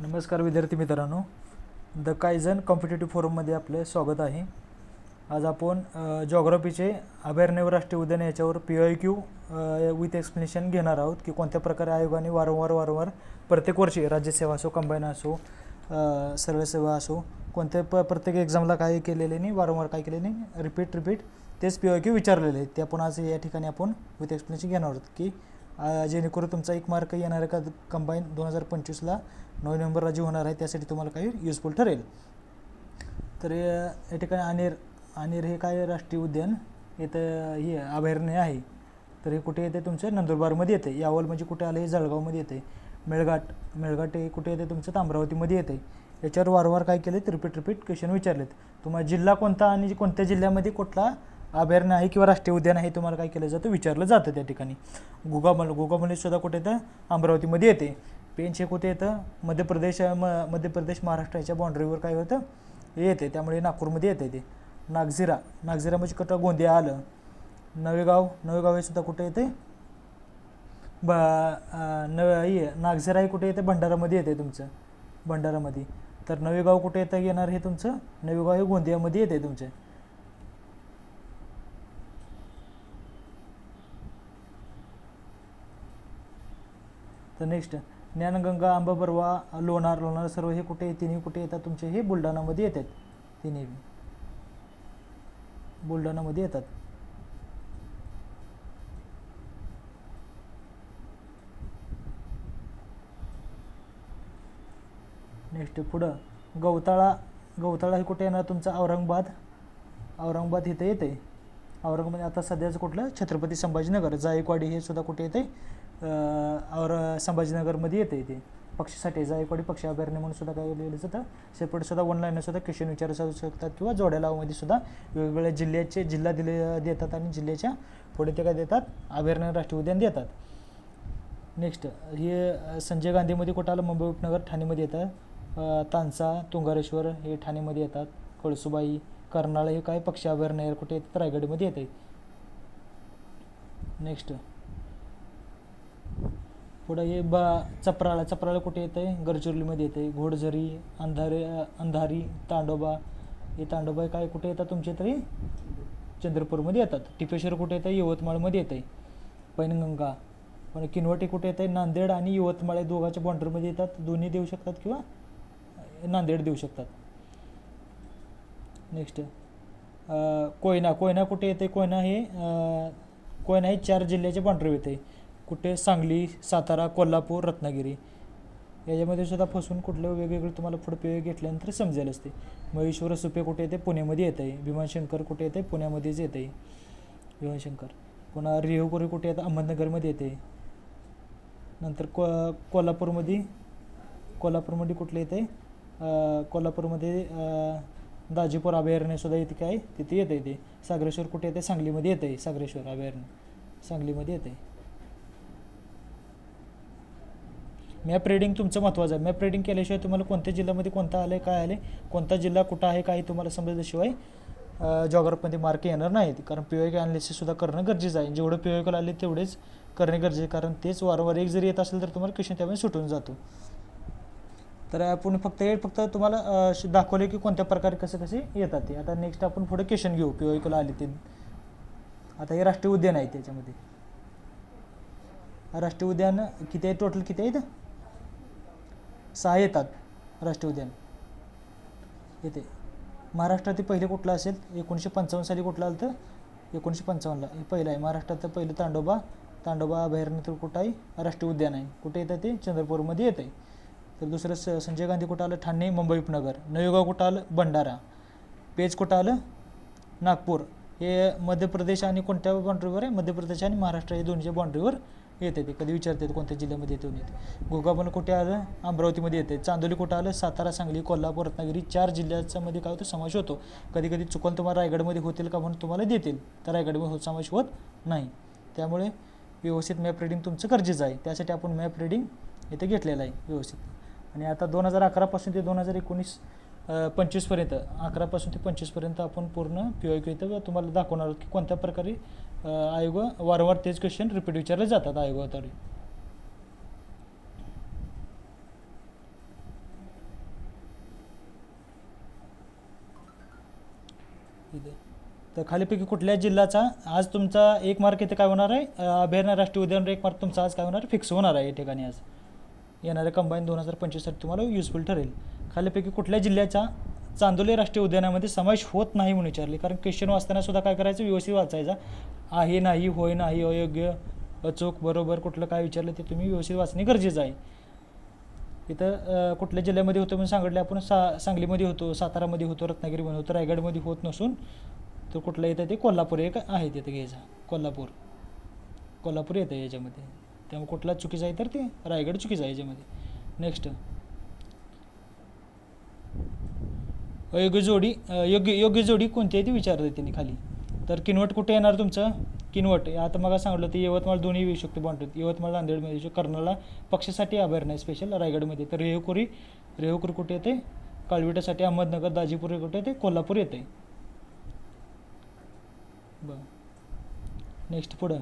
नमस्कार विद्यार्थी मित्रांनो. द कायझन कॉम्पिटेटिव्ह फोरममध्ये आपले स्वागत आहे. आज आपण जॉग्रॉफीचे अभयारण्य राष्ट्रीय उद्यान याच्यावर P I Q with explanation घेणार आहोत की कोणत्या प्रकारे आयोगाने वारंवार वारंवार प्रत्येक वर्षी राज्यसेवा असो कंबाईन असो सर्व सेवा असो कोणत्या प प्रत्येक एक्झामला काय केलेले नाही वारंवार काय केलेले नाही रिपीट रिपीट तेच पी आय क्यू विचारलेले आहेत. ते आपण आज या ठिकाणी आपण विथ एक्सप्लेनेशन घेणार आहोत की जेणेकरून तुमचा एक मार्क येणार आहे का? कंबाईन दोन हजार पंचवीसला नऊ नोव्हेंबरला जे होणार आहे त्यासाठी तुम्हाला काही युजफुल ठरेल. तर या ठिकाणी अनेर अनेर हे काय राष्ट्रीय उद्यान? इथं हे अभयारण्य आहे. तर हे कुठे येते? तुमचं नंदुरबारमध्ये येते. यावल म्हणजे कुठे आलं? हे जळगावमध्ये येते. मेळघाट मेळघाट हे कुठे येते? तुमचं तामरावतीमध्ये येते. याच्यावर वारंवार काय केले रिपीट रिपीट क्वेश्चन विचारलेत. तुम्हाला जिल्हा कोणता आणि कोणत्या जिल्ह्यामध्ये कुठला अभयारण्य आहे किंवा राष्ट्रीय उद्यान आहे तुम्हाला काय केलं जातं? विचारलं जातं त्या ठिकाणी. गुगामल गुगामल सुद्धा कुठे येतं? अमरावतीमध्ये येते. पेंच हे कुठे येतं? मध्य प्रदेश म मध्य प्रदेश महाराष्ट्राच्या बाँड्रीवर काय होतं? हे येते. त्यामुळे नागपूरमध्ये येते ते. नागझिरा. नागझिरा म्हणजे कुठं? गोंदिया आलं. नवेगाव. नवेगाव हे सुद्धा कुठे येते? ब अं, नवे नागझिरा हे कुठे येते? भंडारामध्ये येते तुमचं. भंडारामध्ये. तर नवेगाव कुठे येतं? येणार हे तुमचं? नवेगाव हे गोंदियामध्ये येते तुमचं. तर नेक्स्ट ज्ञानगंगा आंबाबरवा लोणार लोणार सर्व हे कुठे तिन्ही कुठे येतात तुमचे? हे बुलढाणामध्ये येतात. तिन्ही. बुलढाणामध्ये येतात. नेक्स्ट पुढं गवताळा गवताळा हे कुठे येणार तुमचं? औरंगाबाद. औरंगाबाद इथं येते. औरंगाबाद आता सध्याचं कुठलं? छत्रपती संभाजीनगर. जायकवाडी हे सुद्धा कुठे येते? और संभाजीनगरमध्ये येते ते. पक्षीसाठी जायकवाडी पक्षी अभयारण्य म्हणून सुद्धा काय लिहिलं जातं. सेपरेट सुद्धा ऑनलाईन सुद्धा क्वेश्चन विचारू शकतात किंवा जोड्या लावमध्ये सुद्धा वेगवेगळ्या जिल्ह्याचे जिल्हा दिले देतात आणि जिल्ह्याच्या पुढे ते काय देतात? अभयारण्य राष्ट्रीय उद्यान देतात. नेक्स्ट हे संजय गांधीमध्ये कुठं आलं? मुंबई उपनगर ठाणेमध्ये येतं. तानसा तुंगारेश्वर हे ठाणेमध्ये येतात. कळसुबाई कर्नाळ हे काय? पक्षी अभयारण्य कुठे येतात? रायगडमध्ये येते. नेक्स्ट पुढं हे बा चपराळा चपराळा कुठे येतं आहे गडचिरोलीमध्ये येतं आहे घोडझरी अंधारे अंधारी तांडोबा. हे तांडोबा हे काय कुठे येतात तुमचे तरी चंद्रपूरमध्ये येतात. टिपेश्वर कुठे येतं आहे यवतमाळमध्ये येतं आहे पैनगंगा. पण किनवटी कुठे येतं आहे नांदेड आणि यवतमाळ या दोघांच्या बॉर्डरमध्ये येतात. दोन्ही देऊ शकतात किंवा नांदेड देऊ शकतात? नेक्स्ट कोयना. कोयना कुठे येते कोयना हे कोयना हे चार जिल्ह्याचे बाउंड्री येते कुठे सांगली सातारा कोल्हापूर रत्नागिरी याच्यामध्ये सुद्धा फसून कुठलं वेगवेगळं तुम्हाला पुढे घेतल्यानंतर समजेल असते. महेश्वर सुपे कुठे येते? पुण्यामध्ये येत आहे. भीमाशंकर कुठे येते? पुण्यामध्येच येते भीमाशंकर. पुन्हा रेहूपुरी कुठे येतं? अहमदनगरमध्ये येते. नंतर को कोल्हापूरमध्ये कोल्हापूरमध्ये कुठले येते? कोल्हापूरमध्ये दाजीपूर अभयारण्यसुद्धा इथे काय? तिथे येते ते. सागरेश्वर कुठे येते? सांगलीमध्ये येते सागरेश्वर अभयारण्य. सांगलीमध्ये येते मॅप रिडिंग तुमचं महत्त्वाचं आहे. मॅप रिडिंग केल्याशिवाय तुम्हाला कोणत्या जिल्ह्यामध्ये कोणता आलं आहे काय आले कोणता जिल्हा कुठं आहे काही तुम्हाला समजल्याशिवाय जॉग्राफीमध्ये मार्क येणार नाहीत. कारण पी ओ के करणं गरजेचं आहे. जेवढं पी ओ आले तेवढेच करणे गरजेचे कारण तेच वारंवार एक जरी येत असेल तर तुम्हाला क्वेश्चन त्यामध्ये सुटून जातो. तर आपण फक्त हे फक्त तुम्हाला दाखवले की कोणत्या प्रकारे कसे कसे येतात ते. आता नेक्स्ट आपण पुढे क्वेश्चन घेऊ. पी ओ आले ते. आता हे राष्ट्रीय उद्यान आहे त्याच्यामध्ये. राष्ट्रीय उद्यान किती आहे? टोटल किती आहेत सहा येतात राष्ट्रीय उद्यान येते. महाराष्ट्रातील पहिले कुठलं असेल? एकोणीसशे पंचावन्न साली कुठलं आलं तर एकोणीसशे पंचावन्नला हे पहिलं आहे. महाराष्ट्रातलं पहिलं तांडोबा. तांडोबा अभयारण्य तर कुठं आहे? राष्ट्रीय उद्यान आहे. कुठे येतं ते? चंद्रपूरमध्ये येतं आहे तर दुसरं स संजय गांधी कुठं आलं? ठाणे मुंबई उपनगर. नयोगाव कुठं आलं? भंडारा. पेज कुठं आलं? नागपूर. हे मध्य प्रदेश आणि कोणत्या बाँड्रीवर आहे? मध्य प्रदेश आणि महाराष्ट्र या दोन्हीच्या बाँड्रीवर येते ते कधी विचारते कोणत्या जिल्ह्यामध्ये येते. येते गोगाबन कुठे आलं? अमरावतीमध्ये येते. चांदोली कुठं आलं? सातारा सांगली कोल्हापूर रत्नागिरी चार जिल्ह्याच्यामध्ये काय होतं? समावेश होतो. कधी कधी चुकून तुम्हाला रायगडमध्ये होतील का म्हणून तुम्हाला देतील. तर रायगडमध्ये होत समावेश होत नाही. त्यामुळे व्यवस्थित मॅप रिडिंग तुमचं गरजेचं आहे. त्यासाठी आपण मॅप रिडिंग इथे घेतलेलं आहे व्यवस्थित. आणि आता दोन हजार अकरापासून ते दोन हजार एकोणीस पंचवीसपर्यंत अकरापासून ते पंचवीसपर्यंत आपण पूर्ण पी आय क्यू इथं तुम्हाला दाखवणार आहोत की कोणत्या प्रकारे आयोग वारंवार तेच क्वेश्चन रिपीट विचारले जातात आयोगातर्फे तर. खालीपैकी कुठल्या जिल्ह्याचा आज तुमचा एक मार्क इथे काय होणार आहे? अभयारण्य राष्ट्रीय उद्यान एक मार्क तुमचा आज काय होणार? आहे फिक्स होणार आहे या ठिकाणी आज. येणाऱ्या कंबाईन दोन हजार पंचवीससाठी तुम्हाला युजफुल ठरेल. खालीपैकी कुठल्या जिल्ह्याचा चांदोली राष्ट्रीय उद्यानामध्ये समावेश होत नाही म्हणून विचारले. कारण क्वेश्चन वाचताना सुद्धा काय करायचं? व्यवस्थित वाचायचा. आहे नाही होय नाही अयोग्य अचूक बरोबर कुठलं काय विचारलं ते तुम्ही व्यवस्थित वाचणे गरजेचं आहे. इथं कुठल्या जिल्ह्यामध्ये होतं म्हणून सांगितलं आपण? सा सांगलीमध्ये होतो सातारामध्ये होतो रत्नागिरीमध्ये होतो रायगडमध्ये होत नसून तर कुठलं येतं ते? कोल्हापूर. एक आहे तिथं घ्यायचा. कोल्हापूर. कोल्हापूर येतं याच्यामध्ये. त्यामुळे कुठला चुकीचा आहे तर ते? रायगड चुकीचा आहे याच्यामध्ये. नेक्स्ट योग्य जोडी योग्य योग्य जोडी कोणती आहे ती विचारते त्यांनी खाली. तर किनवट कुठे येणार तुमचं? किनवट. आता मग सांगितलं ते यवतमाळ दोन्ही येऊ शकतो बॉन्ड्रीत यवतमाळ नांदेडमध्ये येऊ शकतो. कर्नाला पक्षासाठी अभयारण्य स्पेशल रायगडमध्ये. तर रेहकुरी रेहकुरी कुठे येते? काळविटासाठी अहमदनगर दाजीपूर कुठे येते? कोल्हापूर येते. बरं. नेक्स्ट पुढं.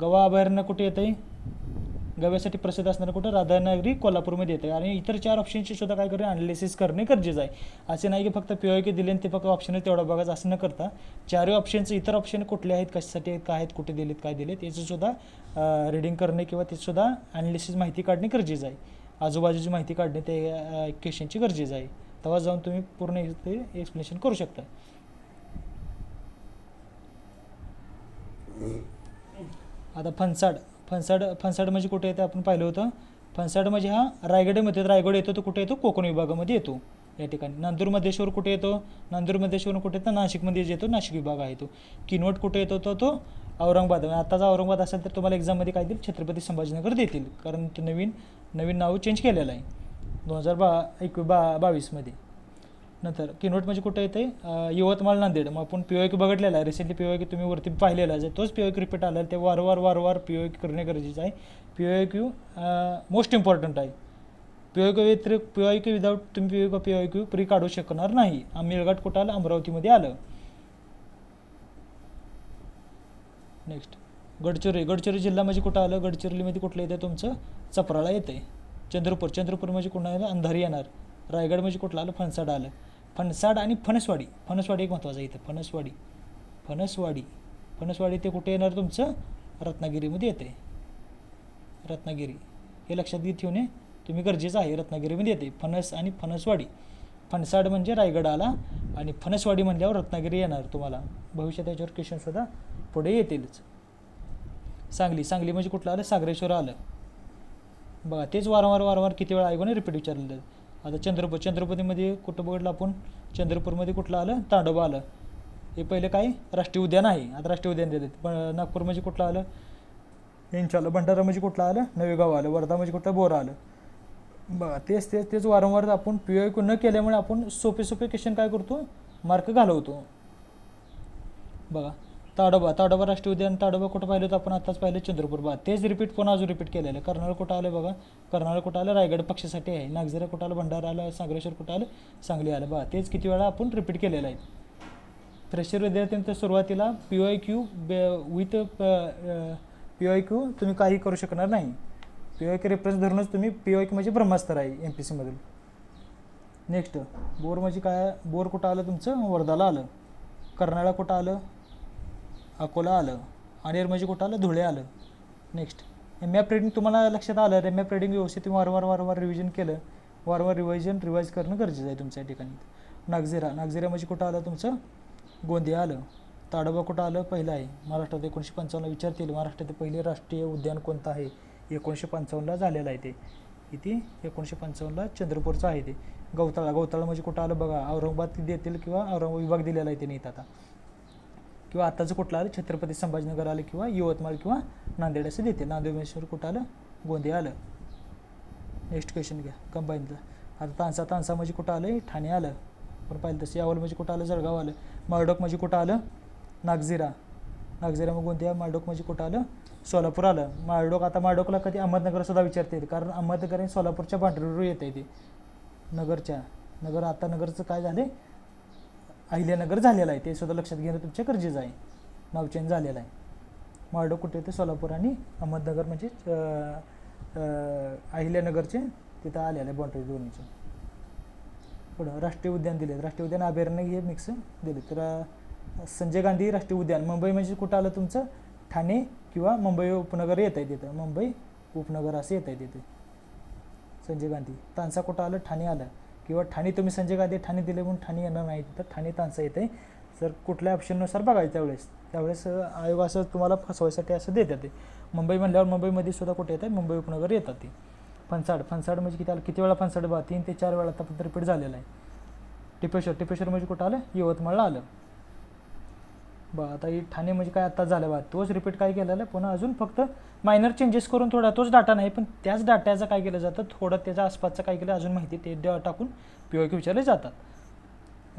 गवा अभयारण्य कुठे येते? गव्यासाठी प्रसिद्ध असणारं कुठं? राधानगरी कोल्हापूरमध्ये येतं आणि इतर चार ऑप्शनची सुद्धा काय करणे? अनालिसिस करणे गरजेचं आहे. असे नाही की फक्त पी के दिले आणि ते फक्त ऑप्शन तेवढा बघायचं असं न करता चारही ऑप्शनचे इतर ऑप्शन कुठले आहेत? कशासाठी आहेत? काय आहेत? कुठे दिलेत? काय दिलेत? याचं सुद्धा रिडिंग करणे किंवा त्याची सुद्धा अनालिसिस माहिती काढणे गरजेचं आहे. आजूबाजूची माहिती काढणे ते क्वेश्चनची गरजेचं आहे. तेव्हा जाऊन तुम्ही पूर्ण ते एक्सप्लेनेशन करू शकता. आता फणसाड फणसाड फणसाड म्हणजे कुठे येतं आपण पाहिलं होतं. फणसाड म्हणजे हा रायगडमध्ये रायगड येतो तो कुठे येतो? कोकण विभागामध्ये येतो. या ठिकाणी. नांदूर मध्येश्वर कुठे येतो? नांदूर मध्येश्वर कुठे येतो नाशिकमध्ये येतो नाशिक विभाग आहे तो. किनवट कुठे येतो तो तो औरंगाबाद. आताचा औरंगाबाद असेल तर तुम्हाला एक्झाममध्ये काय देईल छत्रपती संभाजीनगर देतील. कारण ते नवीन नवीन नाव चेंज केलेलं आहे. दोन हजार बा एक बा बावीसमध्ये. नंतर किनवट म्हणजे कुठं येते यवतमाळ नांदेड. मग आपण पी ओ की बघितलेला आहे. रिसेंटली पी ओ की तुम्ही वरती पाहिलेला आहे. तोच पी ओ रिपीट आला ते वारंवार वारंवार पी ओ करणे गरजेचं आहे. P O Q most important आहे. पी ओ क्यू व्यतिरिक्त पी ओ क्यू विदाऊट तुम्ही P O P O Q pre काढू शकणार नाही. आमिरघाट कुठं आलं? अमरावतीमध्ये आलं. नेक्स्ट गडचिरोली. गडचिरोली जिल्हा म्हणजे कुठं आलं? गडचिरोलीमध्ये कुठलं येतं तुमचं? चपराळा येते चंद्रपूर. चंद्रपूर म्हणजे कुठं आलं? अंधारी येणार. रायगड म्हणजे कुठलं आलं? फणसाड आलं. फणसाड आणि फणसवाडी. फणसवाडी एक महत्त्वाचं आहे इथं. फणसवाडी. फणसवाडी. फणसवाडी ते कुठे येणार तुमचं? रत्नागिरीमध्ये येते. रत्नागिरी. हे लक्षात घेत ठेवणे. तुम्ही गरजेचं आहे. रत्नागिरीमध्ये येते. फणस आणि फणसवाडी. फणसाड म्हणजे रायगड आला आणि फणसवाडी म्हणल्यावर रत्नागिरी येणार तुम्हाला. भविष्यात याच्यावर क्वेश्चनसुद्धा पुढे येतीलच. सांगली. सांगली म्हणजे कुठलं? आलं सागरेश्वर आलं. बघा तेच वारंवार वारंवार किती वेळा ऐकून रिपीट विचारलं. आता चंद्रपूर चंद्रपतीमध्ये कुठं बघितलं आपण? चंद्रपूरमध्ये कुठलं आलं? तांडोबा आलं. हे पहिलं काय? राष्ट्रीय उद्यान आहे. आता राष्ट्रीय उद्यान देतात. पण नागपूर म्हणजे कुठलं आलं? यांचं आलं भंडारा म्हणजे कुठलं आलं? नवेगाव आलं. वर्धा म्हणजे कुठलं? बोरा आलं. बघा तेच तेच तेच वारंवार आपण पी ओ न केल्यामुळे आपण सोपे सोपे क्वेश्चन काय करतो? मार्क घालवतो. बघा. ताडोबा ताडोबा राष्ट्रीय उद्यान ताडोबा कुठं पाहिलं होतं आपण? आताच पाहिलं चंद्रपूर. बा तेच रिपीट पुन्हा अजून रिपीट केलेलं? आहे कर्नाळ कुठं आलं बघा? कर्नाळ कुठं आलं? रायगड पक्षासाठी आहे. नागझिरा कुठं आलं? भंडारा आलं? सागरेश्वर कुठं आलं? सांगली आलं. बा तेच किती वेळा आपण रिपीट केलेलं आहे. फ्रेशर विद्यार्थ्यांच्या सुरुवातीला P Y Q with P Y Q तुम्ही काही करू शकणार नाही. पी वाय क्यू रेफरन्स धरूनच तुम्ही पी वाय क्यू म्हणजे ब्रह्मास्तर आहे एम पी सीमधील नेक्स्ट बोर म्हणजे काय? बोर कुठं आलं तुमचं? वर्धाला आलं. कर्नाळा कुठं आलं? अकोला आलं अनेर म्हणजे कुठं आलं? धुळे आलं. नेक्स्ट मॅप रिडिंग तुम्हाला लक्षात आलं रे मॅप रिडिंग व्यवस्थित तुम्ही वारंवार वारंवार रिव्हिजन केलं. वारंवार रिव्हिजन रिवाईज करणं गरजेचं आहे तुमच्या ठिकाणी. नागझिरा. नागझिरा म्हणजे कुठं आलं तुमचं? गोंदिया आलं. ताडोबा कुठं आलं? पहिलं आहे. महाराष्ट्रात एकोणीसशे पंचावन्न विचारतील महाराष्ट्रातील पहिले राष्ट्रीय उद्यान कोणतं आहे? एकोणीसशे पंचावन्नला झालेलं आहे ते. किती एकोणीसशे पंचावन्नला चंद्रपूरचं आहे ते. गवताळा. गवताळा म्हणजे कुठं आलं बघा? औरंगाबाद देतील किंवा औरंगाबाद विभाग दिलेला आहे त्यांनी इथं आता. किंवा आताचं कुठलं आलं? छत्रपती संभाजीनगर आलं किंवा यवतमाळ किंवा नांदेड असं देते. नांदेडेश्वर कुठं आलं? गोंदिया आलं. नेक्स्ट क्वेश्चन घ्या कंबाईनचं आता तानसा तानसा म्हणजे कुठं आलं? ठाणे आलं. पण पाहिलं तसं. यावल म्हणजे कुठं आलं? जळगाव आलं. माळडोक म्हणजे कुठं आलं? नागझिरा. नागझिरा मग गोंदिया माळडोक म्हणजे कुठं आलं? सोलापूर आलं. माळडोक आता माळडोकला कधी अहमदनगरसुद्धा विचारता येईल कारण अहमदनगर हे सोलापूरच्या बांड्रीवर येतं आहे ते. नगरच्या. नगर आता नगरचं काय झाले अहिल्यानगर झालेलं आहे. ते सुद्धा लक्षात घेणं तुमच्या गरजेचं आहे. नाव चेंज झालेलं आहे. मार्डो कुठे ते सोलापूर आणि अहमदनगर म्हणजे अहिल्यानगरचे तिथं आलेलं आहे बाँड्री दोन्हीचे. पुढं राष्ट्रीय उद्यान दिले राष्ट्रीय उद्यान अभयारण्य हे मिक्स दिले तर संजय गांधी राष्ट्रीय उद्यान. मुंबई म्हणजे कुठं आलं तुमचं? ठाणे किंवा मुंबई उपनगर येत आहे तिथं. मुंबई उपनगर असं येत आहे तिथे. संजय गांधी. तानसा कुठं आलं? ठाणे आलं. किंवा ठाणे तुम्ही संजय गांधी ठाणे दिले म्हणून ठाणे येणार नाही तर ठाणे तानसा येते जर कुठल्या ऑप्शननुसार बघायचं त्यावेळेस त्यावेळेस आयोग असं तुम्हाला फसवायसाठी असं देतात ते. मुंबई म्हणल्यावर मुंबईमध्ये सुद्धा कुठे येतात? मुंबई उपनगर येतात ते. फणसाड फणसाड म्हणजे किती आलं? किती वेळा फणसाड बा? तीन ते चार वेळा आतापर्यंत रिपीट झालेला आहे. टिपेश्वर टिपेश्वर म्हणजे कुठं आलं? यवतमाळला आलं. बा आता ही ठाणे म्हणजे काय आता झालं बा तोच रिपीट काय केलेलं आहे? पुन्हा अजून फक्त मायनर चेंजेस करून थोडा तोच डाटा नाही पण त्याच डाट्याचं काय केलं जातं? थोडं त्याच्या आसपासचं काय केलं? अजून माहिती ते ड- टाकून पी ओ विचारले जातात.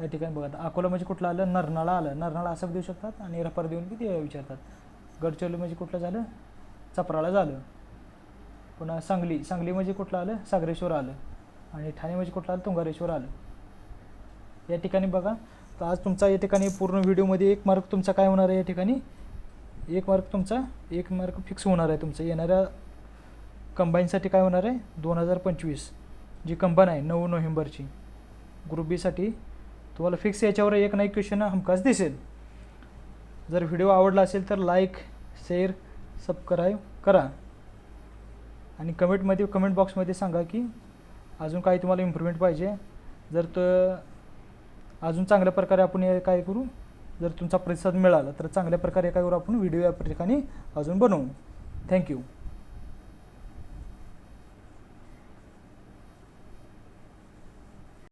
या ठिकाणी बघा आता अकोला म्हणजे कुठलं आलं? नरनाळा आलं. नरनाळा असं देऊ शकतात आणि रपर देऊन बी ते विचारतात. गडचिरोली म्हणजे कुठलं झालं? चपराळा झालं. पुन्हा सांगली. सांगली म्हणजे कुठलं आलं? सागरेश्वर आलं. आणि ठाणे म्हणजे कुठलं आलं? तुंगारेश्वर आलं. या ठिकाणी बघा तर आज तुमचा या ठिकाणी पूर्ण व्हिडिओमध्ये एक मार्क तुमचा काय होणार आहे या ठिकाणी? एक मार्क तुमचा एक मार्क फिक्स होणार आहे तुमचं. येणाऱ्या कंबाईनसाठी काय होणार आहे? दोन हजार पंचवीस जी कंबाईन आहे नऊ नोव्हेंबरची. ग्रुप बीसाठी तुम्हाला फिक्स याच्यावर एक ना एक क्वेश्चन हमखास दिसेल. जर व्हिडिओ आवडला असेल तर लाईक शेअर सबस्क्राईब करा. आणि कमेंटमध्ये कमेंट बॉक्समध्ये सांगा की अजून काही तुम्हाला इम्प्रूव्हमेंट पाहिजे. जर तर अजून चांगल्या प्रकारे आपण हे काय करू? जर तुमचा प्रतिसाद मिळाला तर चांगल्या प्रकारे काय करू आपण व्हिडिओ या ठिकाणी अजून बनवू. थँक्यू